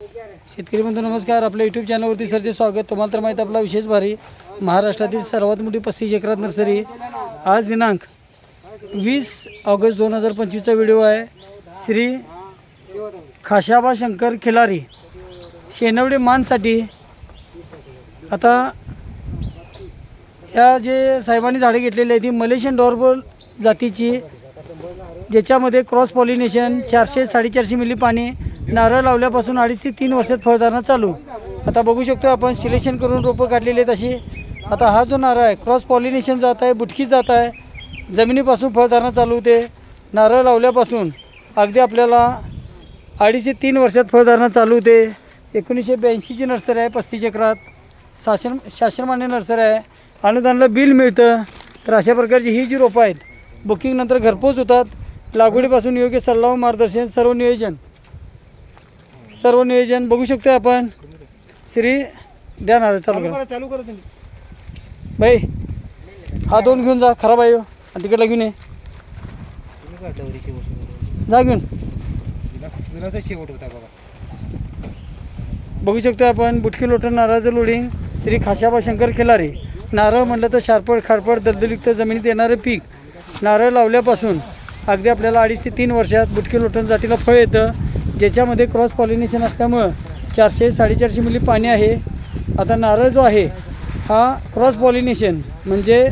शेतकरी बंधू नमस्कार. आपल्या यूट्यूब चॅनलवरती सरचे स्वागत. तुम्हाला तर माहीत आपला विशेष भारी महाराष्ट्रातील सर्वात मोठी पस्तीस एकरात नर्सरी. आज दिनांक वीस ऑगस्ट दोन हजार पंचवीसचा व्हिडिओ आहे. श्री खाशाबा शंकर खिलारी. शेनवडे मानसाठी आता ह्या जे साहेबांनी झाडे घेतलेली आहे ती मलेशियन डॉर्बल जातीची ज्याच्यामध्ये क्रॉस पॉलिनेशन चारशे साडेचारशे मिली पाणी नारळ लावल्यापासून अडीच ते तीन वर्षात फळधारणा चालू. आता बघू शकतो आपण सिलेक्शन करून रोपं काढलेली आहेत अशी. आता हा जो नारळ आहे क्रॉस पॉलिनेशन जात आहे बुटकी जात आहे जमिनीपासून फळधारणा चालू होते. नारळ लावल्यापासून अगदी आपल्याला अडीच ते तीन वर्षात फळधारणा चालू होते. एकोणीसशे ब्याऐंशीची नर्सरी आहे पस्तीस एकरात. शासन शासनमान्य नर्सरी आहे. अनुदानाला बिल मिळतं. तर अशा प्रकारची ही जी रोपं आहेत बुकिंगनंतर घरपोच होतात. लागवडीपासून योग्य सल्ला व मार्गदर्शन सर्व नियोजन. सर्व नियोजन बघू शकतो आपण. श्री द्या नारळ चालू करा. चालू करा तुम्ही. बाई हा दोन घेऊन जा खराब आहे ह्यो. आणि तिकडला घेऊन ये. जा घेऊन. शेवट होता बघा. बघू शकतो आपण बुटकी लोटण नारळाचं लोडिंग श्री खाशाबा शंकर खिलारे. नारळ म्हटलं तर शारपड खारपड दलदलयुक्त जमिनीत येणारं पीक. नारळ लावल्यापासून अगदी आपल्याला अडीच ते तीन वर्षात बुटकी लोटण जातीला फळ येतं. ज्याच्यामध्ये क्रॉस पॉलिनेशन असल्यामुळं चारशे साडेचारशे मिली पाणी आहे. आता नारळ जो आहे हा क्रॉस पॉलिनेशन म्हणजे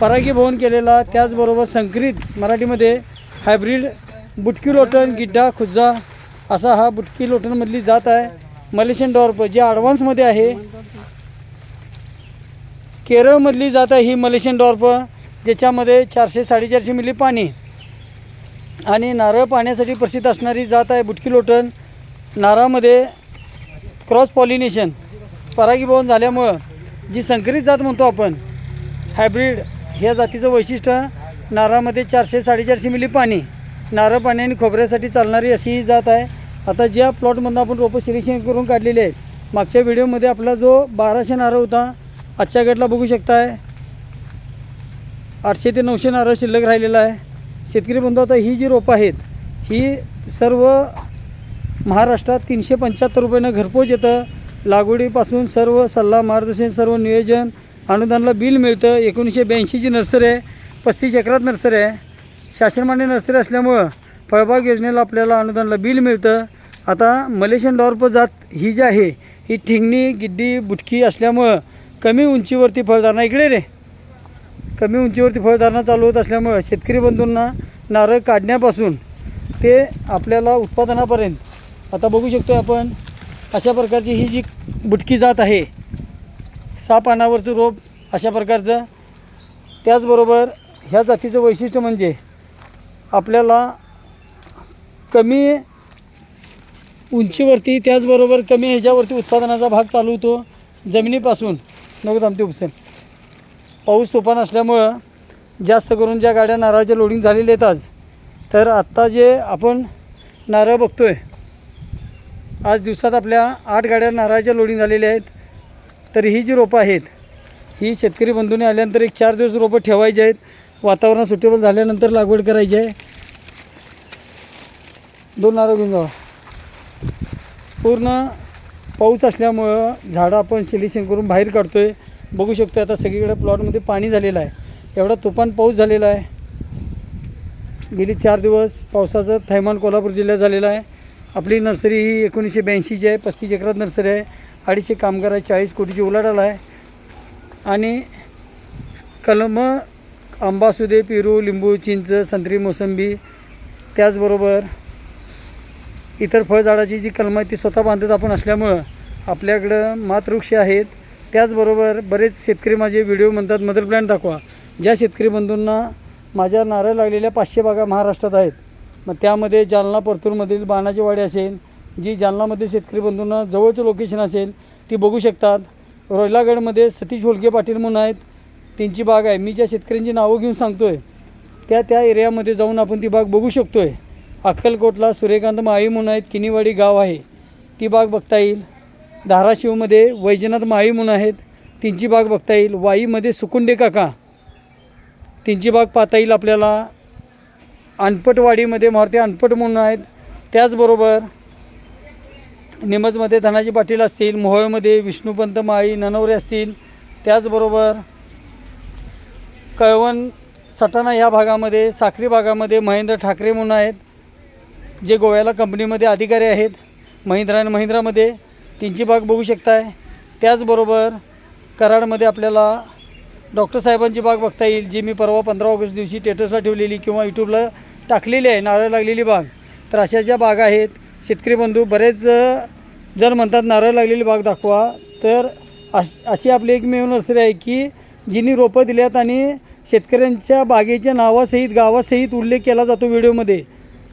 परागीभवन केलेला त्याचबरोबर संकरित मराठीमध्ये हायब्रिड बुटकी लोटण गिड्डा खुज्जा असा हा बुटकी लोटणमधली जात आहे. मलेशियन डॉर्प जे ॲडव्हान्समध्ये आहे केरळमधली जात आहे ही मलेशियन डॉर्प ज्याच्यामध्ये चारशे साडेचारशे मिली पाणी आणि नारळ पाण्यासाठी प्रसिद्ध असणारी जात आहे बुटकी लोटण. नारळामध्ये क्रॉस पॉलिनेशन परागीभवन झाल्यामुळं जी संकरित जात म्हणतो आपण हायब्रिड ह्या जातीचं वैशिष्ट्य नारळामध्ये चारशे साडेचारशे मिली पाणी नारळ पाणी आणि खोबऱ्यासाठी चालणारी अशी ही जात आहे. आता ज्या प्लॉटमधून आपण रोपं सिलेक्शन करून काढलेले आहेत मागच्या व्हिडिओमध्ये आपला जो बाराशे नारळ होता आजच्या गटला बघू शकताय. आठशे ते नऊशे नारळ शिल्लक राहिलेला आहे. शेतकरी बंधू आता ही जी रोपं आहेत ही सर्व महाराष्ट्रात तीनशे पंच्याहत्तर रुपयानं घरपोच येतं. लागवडीपासून सर्व सल्ला मार्गदर्शन सर्व नियोजन अनुदानाला बिल मिळतं. एकोणीसशे ब्याऐंशीची नर्सरी आहे पस्तीस एकरात नर्सरी आहे. शासनमान्य नर्सरी असल्यामुळं फळबाग योजनेला आपल्याला अनुदानाला बिल मिळतं. आता मलेशियन डॉर्प जात ही जी आहे ही ठिंगणी गिड्डी बुटकी असल्यामुळं कमी उंचीवरती फळधारणा इकडे रे. कमी उंचीवरती फळधारणा चालू होत असल्यामुळं शेतकरी बंधूंना नारळ काढण्यापासून ते आपल्याला उत्पादनापर्यंत आता बघू शकतो आपण अशा प्रकारची ही जी बुटकी जात आहे सहा पानावरचं रोप अशा प्रकारचं त्याचबरोबर ह्या जातीचं वैशिष्ट्य म्हणजे आपल्याला कमी उंचीवरती त्याचबरोबर कमी ह्याच्यावरती उत्पादनाचा भाग चालू होतो जमिनीपासून. नको थांबते उपसेन. पाऊस तुफान असल्यामुळं जास्त करून ज्या गाड्या नारळाच्या लोडिंग झालेल्या आहेत आज तर आत्ता जे आपण नारळ बघतो आहे आज दिवसात आपल्या आठ गाड्या नारळाच्या लोडिंग झालेल्या आहेत. तर ही जी रोपं आहेत ही शेतकरी बंधूने आल्यानंतर एक चार दिवस रोपं ठेवायची आहेत. वातावरण सुटेबल झाल्यानंतर लागवड करायची आहे. दोन नारळ घेऊन जावा. पूर्ण पाऊस असल्यामुळं झाडं आपण सिलेक्शन करून बाहेर काढतो आहे बघू शकतो आता सगळीकडे प्लॉटमध्ये पाणी झालेलं आहे. एवढा तुफान पाऊस झालेला आहे. गेली चार दिवस पावसाचं थैमान कोल्हापूर जिल्ह्यात झालेलं आहे. आपली नर्सरी ही एकोणीसशे ब्याऐंशीची आहे पस्तीस एकरात नर्सरी आहे अडीचशे कामगार आहे चाळीस कोटीची उलाढाल आहे. आणि कलम आंबा असू दे पेरू लिंबू चिंच संत्री मोसंबी त्याचबरोबर इतर फळझाडाची जी कलमं आहे ती स्वतः बांधत आपण असल्यामुळं आपल्याकडं मातवृक्ष आहेत. त्याचबरोबर बरेच शेतकरी माझे व्हिडिओ म्हणतात मदर प्लॅन दाखवा. ज्या शेतकरी बंधूंना माझ्या नारळ लागलेल्या पाचशे बागा महाराष्ट्रात आहेत मग त्यामध्ये जालना परतूरमधील बाणाजीवाडी असेल जी जालनामधील शेतकरी बंधूंना जवळचं लोकेशन असेल ती बघू शकतात. रोहिलागडमध्ये सतीश होलके पाटील म्हणून आहेत. त्यांची बाग आहे. मी ज्या शेतकऱ्यांची नावं घेऊन सांगतो आहे त्या त्या एरियामध्ये जाऊन आपण ती बाग बघू शकतो आहे अक्कलकोटला सूर्यकांत माळी म्हणून आहेत. किनीवाडी गाव आहे. ती बाग बघता येईल. धाराशिवमध्ये वैजनाथ माळी म्हणून आहेत. त्यांची बाग बघता येईल. वाईमध्ये सुकुंडे काका. त्यांची बाग पाहता येईल आपल्याला. अनपटवाडीमध्ये मारुती अनपट म्हणून आहेत. त्याचबरोबर निमजमध्ये धनाजी पाटील असतील मोहोळमध्ये विष्णुपंत माळी ननवरे असतील. त्याचबरोबर कळवण सटाणा या भागामध्ये साखरी भागामध्ये महेंद्र ठाकरे म्हणून आहेत. जे गोव्याला कंपनीमध्ये अधिकारी आहेत. महिंद्रा आणि महिंद्रामध्ये त्यांची बाग बघू शकताय. त्याचबरोबर कराडमध्ये आपल्याला डॉक्टर साहेबांची बाग बघता येईल जी मी परवा पंधरा ऑगस्ट दिवशी स्टेटसला ठेवलेली किंवा यूट्यूबला टाकलेली आहे नारळ लागलेली बाग. तर अशा ज्या बागा आहेत शेतकरी बंधू बरेच जण जर म्हणतात नारळ लागलेली बाग दाखवा. तर अश अशी आपली एकमेव नर्सरी आहे की जिनी रोपं दिल्यात आणि शेतकऱ्यांच्या बागेच्या नावासहित गावासहित उल्लेख केला जातो व्हिडिओमध्ये.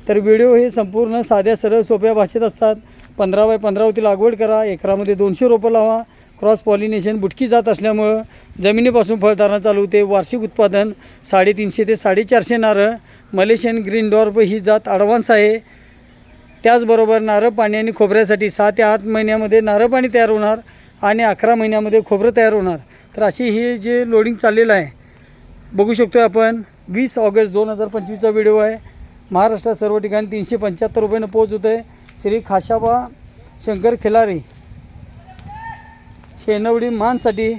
तर व्हिडिओ हे संपूर्ण साध्या सरळ सोप्या भाषेत असतात. पंधरा बाय पंधरावरती लागवड करा एकरामध्ये दोनशे रोपं लावा. क्रॉस पॉलिनेशन बुटकी जात असल्यामुळं जमिनीपासून फळधारणा चालू होते. वार्षिक उत्पादन साडेतीनशे ते साडेचारशे नारळ मलेशियन ग्रीन डॉर्प ही जात ॲडव्हान्स आहे. त्याचबरोबर नारळ पाणी आणि खोबऱ्यासाठी सहा ते आठ महिन्यामध्ये नारळ पाणी तयार होणार आणि अकरा महिन्यामध्ये खोबरं तयार होणार. तर अशी ही जे लोडिंग चाललेलं आहे बघू शकतो आपण. वीस ऑगस्ट दोन हजार पंचवीसचा व्हिडिओ आहे. महाराष्ट्रात सर्व ठिकाणी तीनशे पंच्याहत्तर रुपयानं पोच होतं आहे श्री खाशाबा शंकर खिलारी. शेनवडी मानसाठी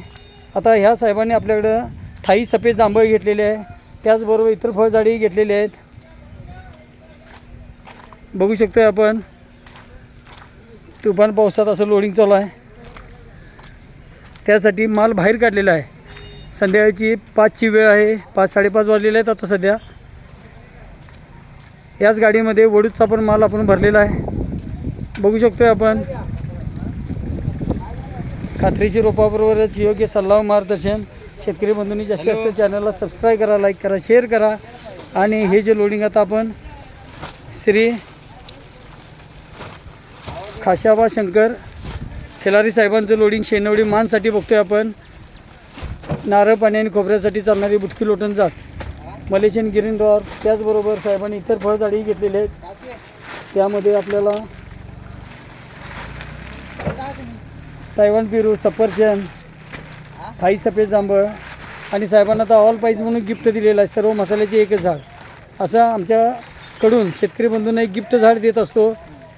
आता ह्या साहेबांनी आपल्याकडं ठाई सफेद जांभळ घेतलेले आहे. त्याचबरोबर इतर फळझाडी घेतलेली आहेत. बघू शकतो आहे आपण. तुफान पावसात असं लोडिंग चालू आहे. त्यासाठी माल बाहेर काढलेला आहे. संध्याकाळची पाचची वेळ आहे. पाच साडेपाच वाजलेले आहेत आता सध्या. याच गाडीमध्ये वडूचा पण माल आपण भरलेला आहे. बघू शकतोय आपण. खात्रीची रोपाबरोबरच योग्य सल्ला मार्गदर्शन शेतकरी बंधूंनी जास्तीत जास्त चॅनलला सबस्क्राईब करा लाईक करा शेअर करा. आणि हे जे लोडिंग आता आपण श्री खाशाबा शंकर खिलारी साहेबांचं लोडिंग शेनवडी मानसाठी बघतोय आपण. नारळ पाणी आणि खोबऱ्यासाठी चालणारी बुटकी लोटण जात. मलेशियन गिरीन डॉर त्याचबरोबर साहेबांनी इतर फळझाडी घेतलेले आहेत. त्यामध्ये आपल्याला तैवान पेरू सफरचंद थाई सफेद जांभळ आणि साहेबांना आता ऑल पाईस म्हणून गिफ्ट दिलेलं आहे. सर्व मसाल्याचे एकच झाड. असं आमच्याकडून शेतकरी बंधूंना एक गिफ्ट झाड देत असतो.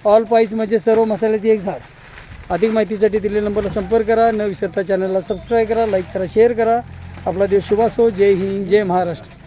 ऑल पाईस म्हणजे सर्व मसाल्याचे एक झाड. अधिक माहितीसाठी दिलेल्या नंबरला संपर्क करा. न विसरता चॅनलला सबस्क्राईब करा लाईक करा शेअर करा. आपला देश शुभ असो. जय हिंद जय महाराष्ट्र.